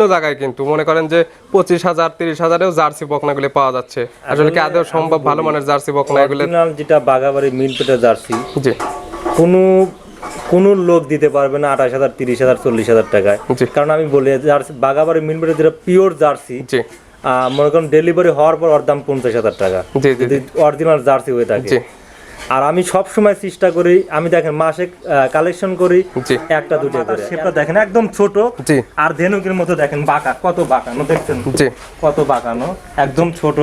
বিভিন্ন জায়গায় কিন্তু। মনে করেন যে পঁচিশ হাজার তিরিশ হাজারেও জার্সি বকনাগুলি পাওয়া যাচ্ছে। আসলে কি আদৌ সম্ভব ভালো মানের জার্সি বকনা এগুলো? যেটা বাগাবাড়ি মিল পেটে জার্সি জি। কোনো কোনো লোক দিতে পারবে না আঠাশ হাজার তিরিশ হাজার চল্লিশ হাজার টাকায়। কারণ আমি বলি জার্সি বাগাবাড়ি মিল পেটে যেটা পিওর জার্সি জি। আহ, মনে করেন ডেলিভারি হওয়ার পর ওর দাম পঞ্চাশ হাজার টাকা। যদি অরিজিনাল জার্সি হয়ে থাকে। আর আমি সব সময় চেষ্টা করি আমি দেখেন মাসে কালেকশন করি একটা দুটো করে। সেটা দেখেন একদম ছোট। আর ধেনুকের মতো দেখেন বাঁকা কত বাঁকানো দেখছেন? জি। কত বাঁকানো একদম ছোট।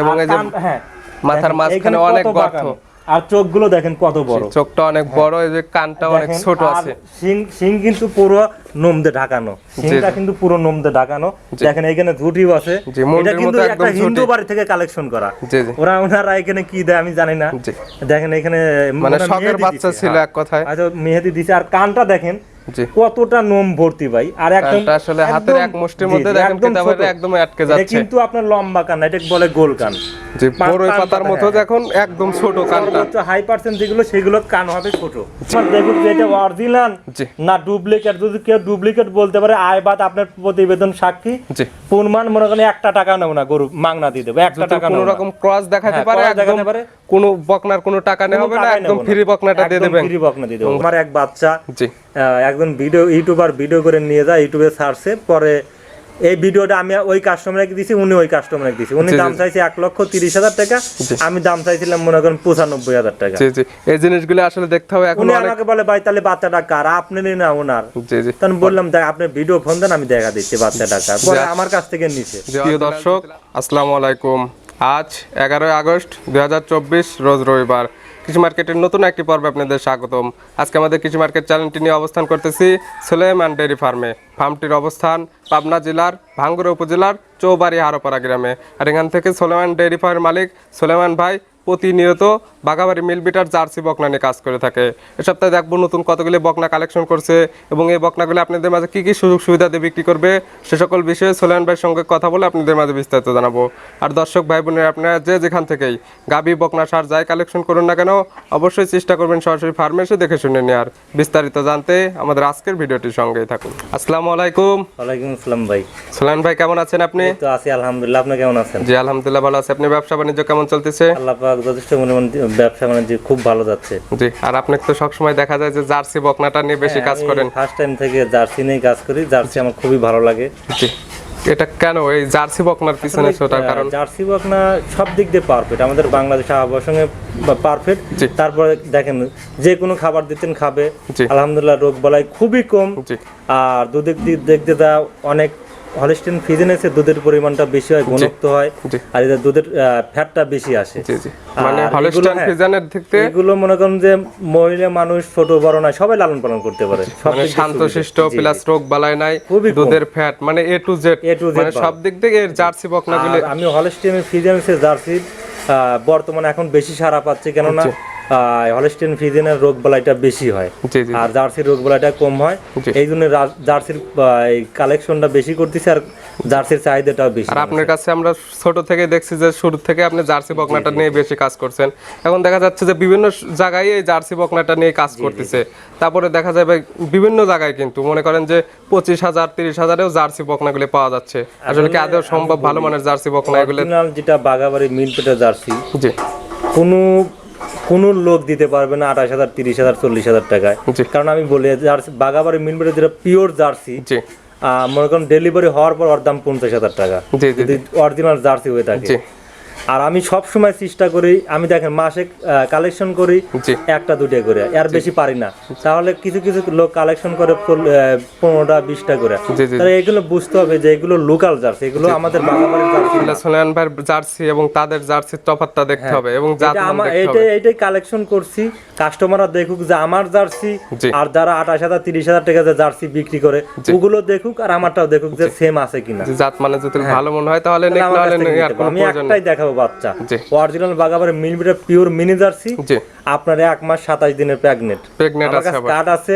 এবং যে হ্যাঁ। মাথার মাঝখানে অনেক গর্ত। বাঁকানো। আর চোখগুলো দেখেন কত বড়। চোখটা অনেক বড় এই যে কানটা অনেক ছোট আছে। সিং সিং কিন্তু পুরো নোমদে ঢাকানো। সিংটা কিন্তু পুরো নোমদে ঢাকানো। দেখেন এখানে ঝুটিও আছে। এটা কিন্তু একটা হিন্দু বাড়ি থেকে কালেকশন করা। ওরা ওনারা এখানে কি দেয় আমি জানি না। দেখেন এখানে মানে শখের বাচ্চা ছিল হ্যাঁ। এক কথায়। আচ্ছা মেহেদি দিছে। আর কানটা দেখেন কতটা নোম ভর্তি ভাই? আর একদম আসলে হাতের এক মুষ্টির মধ্যে দেখেন একদম আটকে যাচ্ছে। কিন্তু আপনার লম্বা কান এটা বলে গোল কান। যে বড়ই পাতার মতো। দেখুন একদম ছোট কানটা। সর্বোচ্চ হাই পার্সেন্ট যেগুলো সেগুলো কান হবে ছোট। আমার দেখুন যে এটা অরিজিনাল না ডুপ্লিকেট যদি কেউ ডুপ্লিকেট বলতে পারে আয় বাদ আপনার প্রতিবেদন সাক্ষী। জি। প্রমাণ মনে করেন একটা টাকা নেব না গরু মাংনা দিয়ে দেবো একটা টাকা কোনো রকম ক্রস দেখাতে পারে একদম কোনো বকনার কোনো টাকা নেওয়া হবে না একদম ফ্রি বকনাটা দিয়ে দেবেন। free বকনা দিয়ে দেবো। আমার এক বাচ্চা। জি। একজন ভিডিও ইউটিউবার ভিডিও করে নিয়ে যায় ইউটিউবে সার্চে পরে এই ভিডিওটা আমি ওই কাস্টমারকে দিছি উনি ওই কাস্টমারকে দিছি। উনি। দাম চাইছে এক লক্ষ তিরিশ হাজার টাকা আমি দাম চাইছিলাম মনে করেন পঁচানব্বই হাজার টাকা। জি জি। এই জিনিসগুলো আসলে দেখতে হবে উনি আমাকে বলে ভাই তাহলে বাচ্চাটা কার? আপনারই না ওনার? জি জি। তখন বললাম দেখ আপনি ভিডিও ফোন দেন আমি দেখা দিচ্ছি বাচ্চাটা কার। পরে আমার কাছ থেকে নিছে। প্রিয় দর্শক আসসালামু আলাইকুম। আজ এগারোই আগস্ট দু হাজার চব্বিশ রোজ রবিবার। কৃষি মার্কেটের নতুন একটি পর্বে আপনাদের স্বাগতম। আজকে আমাদের কৃষি মার্কেট চ্যানেলটি নিয়ে অবস্থান করতেছি সুলেমান ডেয়ারি ফার্মে। ফার্মটির অবস্থান পাবনা জেলার ভাঙ্গুরা উপজেলার চৌবাড়ি হারোপাড়া গ্রামে। আর এখান থেকে সোলেমান ডেয়ারি ফার্মের মালিক সোলেমান ভাই প্রতিনিয়ত বাঘাবাড়ি মিল বিটার জার্সি বকনা নিয়ে কাজ করে থাকে। এ সপ্তাহে দেখব নতুন কতগুলি বকনা কালেকশন করছে এবং এই বকনাগুলি আপনাদের মাঝে কি কি সুযোগ সুবিধা দিয়ে বিক্রি করবে সে সকল বিষয়ে সোলেমান ভাইয়ের সঙ্গে কথা বলে আপনাদের মাঝে বিস্তারিত জানাব। আর দর্শক ভাই বোনের আপনারা যে যেখান থেকেই গাবি বকনা সার যাই কালেকশন করুন না কেন অবশ্যই চেষ্টা করবেন সরাসরি ফার্মে এসে দেখে শুনে নেওয়ার। বিস্তারিত জানতে আমাদের আজকের ভিডিওটির সঙ্গেই থাকুন। আসসালামু আলাইকুম। ওয়ালাইকুম আসসালাম ভাই। সোলেমান ভাই কেমন আছেন আপনি? তো আছি আলহামদুলিল্লাহ। আপনি কেমন আছেন? জি আলহামদুলিল্লাহ ভালো আছে। আপনি ব্যবসা বাণিজ্য কেমন চলতেছে? আল্লাহ যথেষ্ট পরিমাণ ব্যবসা বাণিজ্য খুব ভালো যাচ্ছে। জি আর আপনাকে তো সবসময় দেখা যায় যে জার্সি বকনাটা নিয়ে বেশি কাজ করেন। ফার্স্ট টাইম থেকে জার্সি নিয়ে কাজ করি জার্সি আমার খুবই ভালো লাগে। জি এটা কেন এই জার্সি বকনার পিছনে ছোটার কারণ? জার্সি বকনা সব দিক দিয়ে পারফেক্ট আমাদের বাংলাদেশ আবহাওয়ার সঙ্গে পারফেক্ট তারপরে দেখেন যে কোনো খাবার দিতেন খাবে। আলহামদুলিল্লাহ রোগ বালাই খুবই কম। আর দুদিক দিক দেখতে তা অনেক হলিস্টিন ফিজেনেসে দুধের পরিমাণটা বেশি হয় ঘনত্ব হয় আর এদের দুধের ফ্যাটটা বেশি আসে। মানে আর হলস্টাইন হ্যাঁ। ফিজানের থেকে এগুলো মনে করেন যে মহিলা মানুষ ছোট বড় নয় সবাই লালন পালন করতে পারে। মানে দিক দিয়ে শান্ত সুবিধা। শিষ্ট জি, প্লাস রোগ বালাই নাই দুধের ফ্যাট মানে এ টু জেড মানে সব দিক থেকে এর জার্সি বকনাগুলি আর আমি হলিস্টিন ফিজিয়ামসের জার্সি বর্তমানে এখন বেশি সারা পাচ্ছি কেননা হলস্টিয়ান ফিজিয়ানের রোগ বালাইটা বেশি হয়। আর জার্সির রোগ বালাইটা কম হয়। এই জন্য জার্সির কালেকশনটা বেশি করতেছে আর জার্সির চাহিদাটাও বেশি আর আপনার কাছে আমরা ছোট থেকে দেখছি যে শুরু থেকে আপনি জার্সি বকনাটা নিয়ে বেশি কাজ করছেন। এখন দেখা যাচ্ছে যে বিভিন্ন জায়গায় এই জার্সি বকনাটা নিয়ে কাজ করতেছে। তারপরে দেখা যাবে বিভিন্ন জায়গায় কিন্তু মনে করেন যে পঁচিশ হাজার তিরিশ হাজারেও জার্সি বকনাগুলি পাওয়া যাচ্ছে। আসলে কি আদৌ সম্ভব ভালো মানের জার্সি বকনা এগুলো যেটা বাগাবাড়ি মিল পেটে জার্সি কোনো কোনো লোক দিতে পারবে না আঠাশ হাজার তিরিশ হাজার চল্লিশ হাজার টাকায়। কারণ আমি বলি জার্সি বাগাবাড়ি মিনবাড়ি যেটা পিওর জার্সি আহ, মনে করেন ডেলিভারি হওয়ার পর ওর দাম পঞ্চাশ হাজার টাকা। যদি অরিজিনাল জার্সি হয়ে থাকে। আর আমি সব সময় চেষ্টা করি আমি দেখেন মাসে কালেকশন করি একটা দুটো করে এর বেশি পারি না। তাহলে কিছু কিছু লোক কালেকশন করে পনেরোটা বিশটা করে। তাহলে এগুলো বুঝতে হবে যে এগুলো লোকাল জার্সি এগুলো আমাদের সোনান ভাইয়ের জার্সি এবং তাদের জার্সির তফাৎটা দেখতে হবে এবং হ্যাঁ। এটা হবে। এইটাই এইটাই কালেকশন করছি। কাস্টমাররা দেখুক যে আমার জার্সি আর যারা আঠাশ হাজার তিরিশ হাজার টাকা যে জার্সি বিক্রি করে ওগুলো দেখুক আর আমারটাও দেখুক যে সেম আছে কিনা। জাত মানে যদি ভালো মনে হয় তাহলে আর। আমি একটাই দেখাবো বাচ্চা। অরিজিনাল বাগাবারে মিলবিটা পিওর মিনি জার্সি আপনার এক মাস সাতাশ দিনের প্রেগনেন্ট প্রেগনেন্ট আছে কার্ড আছে।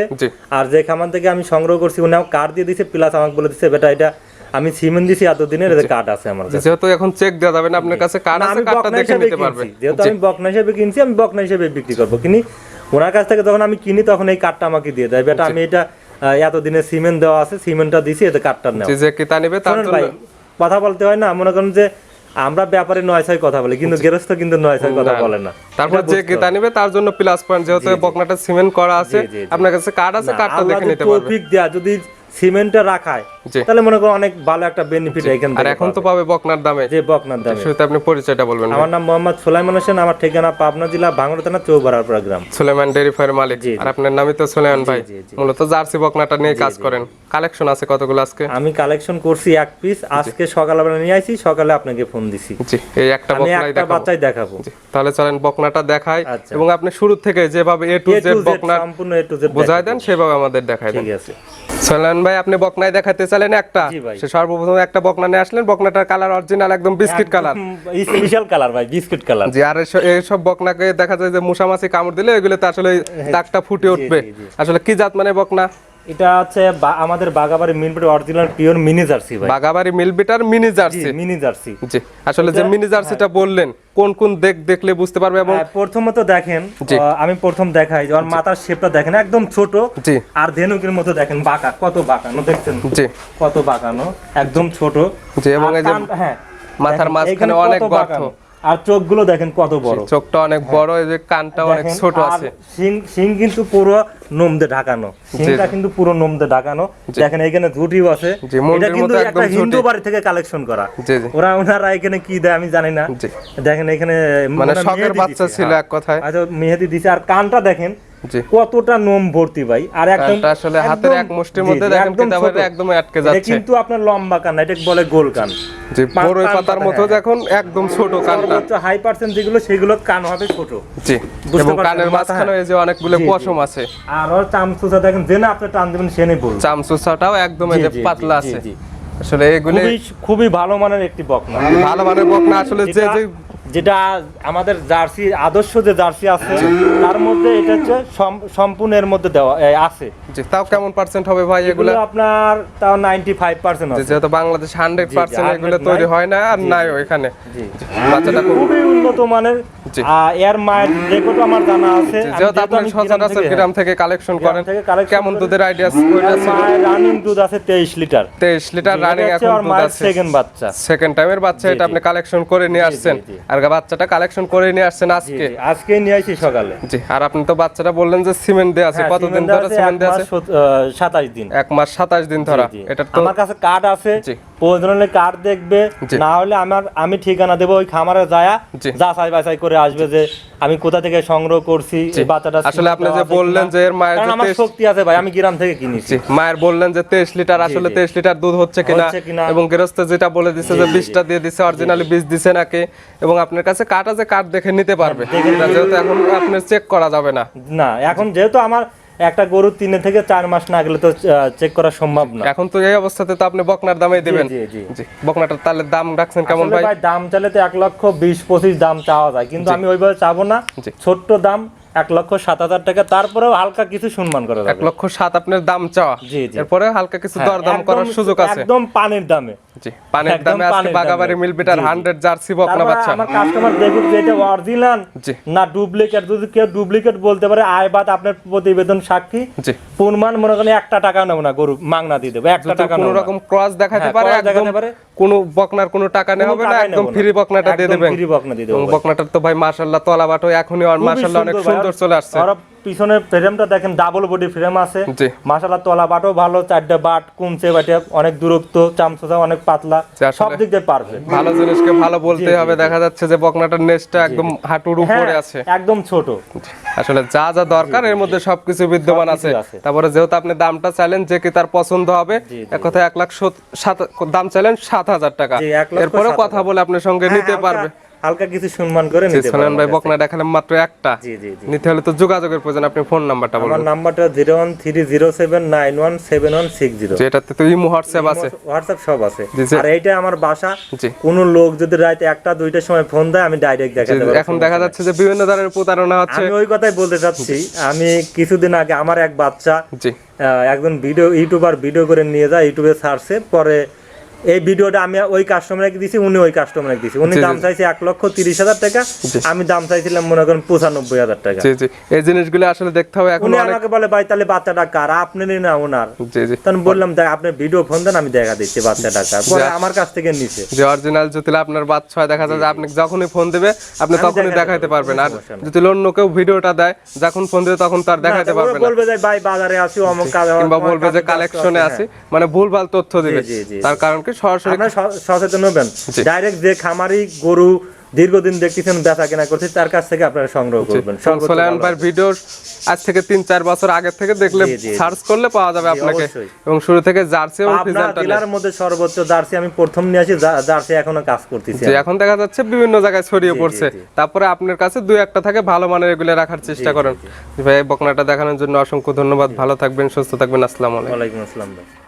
আর যে খামান থেকে আমি সংগ্রহ করছি উনি কার্ড দিয়ে দিছে প্লাস আমাকে বলে দিছে বেটা এটা আমি সিমেন্ট দিছি এত দিনের কার্ড আছে আমার কাছে। যেহেতু এখন চেক দেওয়া যাবে না আপনার কাছে কার্ড আছে কার্ডটা দেখে নিতে পারবে। কিনছি। যেহেতু আমি বকনা হিসেবে কিনছি আমি বকনা হিসেবে বিক্রি করব। কিনি ওনার কাছ থেকে যখন আমি কিনি তখন এই কার্ডটা আমাকে দিয়ে দেয়। বেটা আমি এটা আহ, এতদিনে সিমেন্ট দেওয়া আছে সিমেন্টটা দিছি এতে কাঠটা নেওয়া যে নিবে তার কথা বলতে হয় না মনে করেন যে আমরা ব্যাপারে নয় ছয় কথা বলি কিন্তু গেরস্থ কিন্তু নয় ছয় কথা বলে না। তারপর যে গেতা নেবে তার জন্য প্লাস পয়েন্ট যেহেতু বকনাটা সিমেন্ট করা আছে। আপনার কাছে কার্ড আছে কার্ডটা দেখে নিতে পারবে টপিক দেয়া যদি সিমেন্টটা রাখায় তাহলে মনে করো অনেক ভালো একটা বেনিফিট এখান থেকে আর এখন তো পাবে। বকনার দামে। যে বকনার দামে। শুরুতে আপনি পরিচয়টা বলবেন আমার নাম মোহাম্মদ সুলাইমান হোসেন আমার ঠিকানা পাবনা জেলা ভাঙড় থানা চৌবাড়ার গ্রাম। সুলেমান ডেরি ফায়ার মালিক। আর আপনার নামই তো সুলেমান ভাই। মূলত জার্সি বকনাটা নিয়ে কাজ করেন। কালেকশন আছে কতগুলো আজকে? আমি কালেকশন করছি এক পিস আজকে সকালবেলা নিয়ে আইছি সকালে আপনাকে ফোন দিছি। জি এই একটা বকনাই একটা দেখাবো। বাচ্চাই দেখাবো। তাহলে চলেন বকনাটা দেখাই। আচ্ছা। এবং আপনি শুরু থেকে যেভাবে এ টু জেড বকনা সম্পূর্ণ এ টু জেড বোঝাই দেন সেভাবে আমাদের দেখাই দেন। ঠিক আছে। সোলেমান ভাই আপনি বকনায় দেখাতে চাইলেন একটা। সে সর্বপ্রথম একটা বকনা নিয়ে আসলেন। বকনাটার কালার অরিজিনাল একদম বিস্কিট কালার। স্পেশাল কালার ভাই বিস্কিট কালার। জি আর এইসব বকনাকে দেখা যায় যে মুসামাছি কামড় দিলে এগুলোতে আসলে দাগটা ফুটে উঠবে। আসলে কি জাত মানে বকনা? এটা আমাদের Bagabari original pure mini jersey ভাই। বাগাবাড়ি মিলবিটার মিনি জার্সি মিনি জার্সি জি আসলে যে মিনি জার্সিটা বললেন কোন কোন দেখ দেখলে বুঝতে পারবে এবং হ্যাঁ, প্রথমত দেখেন আমি প্রথম দেখাই যে ওর মাথার শেপটা দেখেন একদম ছোট। আর ধেনুকের মতো দেখেন বাঁকা কত বাঁকানো দেখছেন? জি। কত বাঁকানো একদম ছোট। জি, এবং এই যে হ্যাঁ মাথার মাঝখানে অনেক গর্ত। আর চোখগুলো দেখেন কত বড়। চোখটা অনেক বড় এই যে কানটা অনেক ছোট আছে। শিং শিং কিন্তু পুরো নোমদে ঢাকানো। শিংটা কিন্তু পুরো নোম দিয়ে ঢাকানো দেখেন এখানে ঝুটিও আছে। এটা কিন্তু একটা হিন্দু বাড়ি থেকে কালেকশন করা। ওরা ওনারা এখানে কি দেয় আমি জানি না। দেখেন এখানে মানে শখের বাচ্চা ছিল হ্যাঁ। এক কথায়। আচ্ছা মেহেদি দিছে। আর কানটা দেখেন কতটা নোম ভর্তি ভাই? আর একদম আসলে হাতের এক মুষ্টির মধ্যে দেখেন কিতাবের একদম আটকে এটা যাচ্ছে। কিন্তু আপনার লম্বা কান এটা বলে গোল কান। বড়ই পাতার মতো। দেখুন একদম ছোট কানটা। সর্বোচ্চ হাই পার্সেন্ট যেগুলো সেগুলো কান হবে ছোট। জি এবং কানের মাঝখানে এই যে অনেকগুলো। পশম আছে। আর ওর চামচুচা দেখেন যে না আপনি টান দেবেন সে নেই বলুন চামচুসাটাও একদম এই যে পাতলা আছে। আসলে এগুলি খুবই খুবই ভালো মানের একটি বকনা। ভালো মানের বকনা আসলে যে যে যেটা আমাদের জার্সি আদর্শ যে জার্সি আছে তার মধ্যে এটা হচ্ছে সম- সম্পূর্ণ এর মধ্যে দেওয়া আছে। জি তাও কেমন পার্সেন্ট হবে ভাই এগুলো আপনার তাও নাইনটি ফাইভ পার্সেন্ট যে আছে। যেহেতু বাংলাদেশ হান্ড্রেড পার্সেন্ট 100% এগুলো তৈরি হয় না আর নাই এখানে। জি। বাচ্চাটা খুব খুবই উন্নত মানের আর এর মায়ের রেকর্ড আমার জানা আছে। যেহেতু আপনার সচরাচর গ্রাম থেকে কালেকশন করেন কেমন দুধের আইডিয়া এর রানিং দুধ আছে তেইশ লিটার তেইশ লিটার রানিং এখন দুধ আছে। সেকেন্ড বাচ্চা। সেকেন্ড টাইমের বাচ্চা এটা আপনি কালেকশন করে নিয়ে আসছেন। আর বাচ্চাটা কালেকশন করে নিয়ে আসছেন জি, আজকে। নিয়ে আসি সকালে। জি আর আপনি তো বাচ্চাটা বললেন যে সিমেন্ট আছে। হ্যাঁ, কতদিন ধরে সিমেন্ট আছে? সত- আহ, সাতাশ দিন। এক মাস সাতাশ দিন ধরা। এটা তো আমার কাছে কার্ড আছে। জি। প্রয়োজন হলে কার্ড দেখবে। না হলে আমার আমি ঠিকানা দেবো ওই খামারে যায়া। যাচাই বাছাই করে আসবে যে আমি কোথা থেকে সংগ্রহ করছি এই বাচ্চাটা আসলে আপনি যে বললেন যে এর মায়ের আমার শক্তি আছে ভাই আমি গ্রাম থেকে কিনেছি। মায়ের বললেন যে তেইশ লিটার আসলে জি। তেইশ লিটার দুধ হচ্ছে কিনা এবং গৃহস্থ যেটা বলে দিছে যে বীজটা দিয়ে দিছে অরিজিনালি বীজ দিছে নাকি? এবং আপনার কাছে আছে দেখে নিতে পারবে যেহেতু এখন আপনার চেক করা যাবে না। না এখন যেহেতু আমার একটা গরু তিন থেকে চার মাস না গেলে তো চেক করা সম্ভব না। এখন তো এই অবস্থাতে তো আপনি বকনার দামে দিবেন। জি, বকনাটার তাহলে দাম রাখছেন কেমন ভাই? দাম চাইলে তো এক লক্ষ বিশ পঁচিশ দাম চাওয়া যায় কিন্তু আমি ওইভাবে চাবো না। ছোট্ট দাম এক লক্ষ সাত হাজার টাকা তারপরেও হালকা কিছু সম্মান করা এক লক্ষ সাত আপনার দাম চাওয়া। জি, জি। এরপরে হালকা কিছু হ্যাঁ, দরদাম করার সুযোগ আছে। একদম পানির দামে। জি পানির একদম দামে আজকে বাগাবাড়ি। মিলবিটার জি, জি। জার্সি বকনা তারপরে বাচ্চা আমার কাস্টমার দেখুক যে এটা অরিজিনাল না ডুপ্লিকেট যদি কেউ ডুপ্লিকেট বলতে পারে আয় বাদ আপনার প্রতিবেদন সাক্ষী জি প্রমাণ মনে করেন একটা টাকা নেব না গরু মাংনা দিয়ে দেবো একটা টাকা কোন। রকম ক্রস দেখাতে হ্যাঁ, পারে একদম দেখাতে পারে। কোন বকনার কোনো টাকা নেওয়া হবে না একদম। ফ্রি বকনাটা দিয়ে দেবেন free বকনা দিয়ে দেবো এবং বকনাটার তো ভাই মাশাআল্লাহ তলা বাটো এখনই আর মাশাআল্লাহ অনেক সুন্দর চলে আসছে পিছনের ফ্রেমটা দেখেন ডাবল বডি ফ্রেম আছে। মাশাআল্লাহ তলা বাটও ভালো চারটা বাট কুমচে বাটে অনেক দূরত্ব চামচা অনেক পাতলা সব দিক দিয়ে পারফেক্ট ভালো জিনিসকে ভালো বলতে হবে। দেখা যাচ্ছে যে বকনাটার নেজটা একদম হাঁটুর উপরে হ্যাঁ আছে। একদম ছোট। আসলে যা যা দরকার এর মধ্যে সবকিছু বিদ্যমান আছে। তারপরে যেহেতু আপনি দামটা চাইলেন যে কি তার পছন্দ হবে এক কথা এক লাখ দাম চাইলেন সাত হাজার টাকা। এরপরে কথা বলে আপনার সঙ্গে হ্যাঁ, নিতে পারবে। হালকা কিছু সম্মান করে নিতে পারবেন ভাই বকনা দেখালাম মাত্র একটা। জি জি জি। নিতে হলে তো যোগাযোগের প্রয়োজন আপনি ফোন নাম্বারটা আমার নাম্বারটা zero one three zero seven nine one seven one six zero. যেটাতে তো ইমো হোয়াটসঅ্যাপ আছে। হোয়াটসঅ্যাপ সব আছে। আর এইটা আমার বাসা। জি। কোনো লোক যদি রাত একটা দুইটার সময় ফোন দেয় আমি ডাইরেক্ট দেখাতে যে পারব। এখন দেখা যাচ্ছে যে বিভিন্ন ধরনের প্রতারণা হচ্ছে। আমি ওই কথাই বলতে চাচ্ছি। আমি কিছুদিন আগে আমার এক বাচ্চা জি। একজন ভিডিও ইউটিউবার ভিডিও করে নিয়ে যায় ইউটিউবে সার্চে পরে এই ভিডিওটা আমি ওই কাস্টমারকে দিছি উনি ওই কাস্টমারকে দিছি। উনি। দাম চাইছে এক লক্ষ তিরিশ হাজার টাকা আমি দাম চাইছিলাম মনে করেন পঁচানব্বই হাজার টাকা। জি জি। এই জিনিসগুলো আসলে দেখতে হবে এখন উনি আমাকে বলে ভাই তাহলে বাচ্চাটা কার? আপনারই না ওনার। জি জি। তখন বললাম দেখ আপনি ভিডিও ফোন দেন আমি দেখা দিচ্ছি বাচ্চাটা কার। পরে আমার কাছ থেকে নিছে। যে অরিজিনাল যদি আপনার বাচ্চা হয় দেখা যায় যে আপনি যখনই ফোন দিবে আপনি তখনই দেখাতে দেখাইতে পারবেন। আর যদি অন্য কেউ ভিডিওটা দেয় যখন ফোন দিবে তখন তার দেখাইতে না, পারবে বলবে যে ভাই বাজারে আছি অমুক কাজ কিংবা বলবে যে কালেকশনে আছে, আছি মানে ভুলভাল তথ্য দিবে। তার কারণ কি? সরাসরি আপনারা সচেতন হবেন। ডাইরেক্ট যে খামারি গরু দীর্ঘদিন দেখতেছেন বেচা কেনা করছে তার কাছ থেকে আপনারা সংগ্রহ করবেন। সোলায়ন ভাইয়ের ভিডিও আজ থেকে তিন চার বছর আগে থেকে দেখলে। সার্চ করলে পাওয়া যাবে আপনাকে। এবং শুরু থেকে জার্সি এবং ফিজানটা জেলার মধ্যে সর্বোচ্চ জার্সি আমি প্রথম নিয়ে আসি জার্সি এখনও কাজ করতেছি এখন দেখা যাচ্ছে বিভিন্ন জায়গায় ছড়িয়ে পড়ছে। তারপরে আপনার কাছে দুই একটা থাকে ভালো মানের এগুলো রাখার চেষ্টা করেন। ভাই বকনাটা দেখানোর জন্য অসংখ্য ধন্যবাদ। ভালো থাকবেন সুস্থ থাকবেন আসসালামু আলাইকুম। ওয়ালাইকুম আসসালাম ভাই।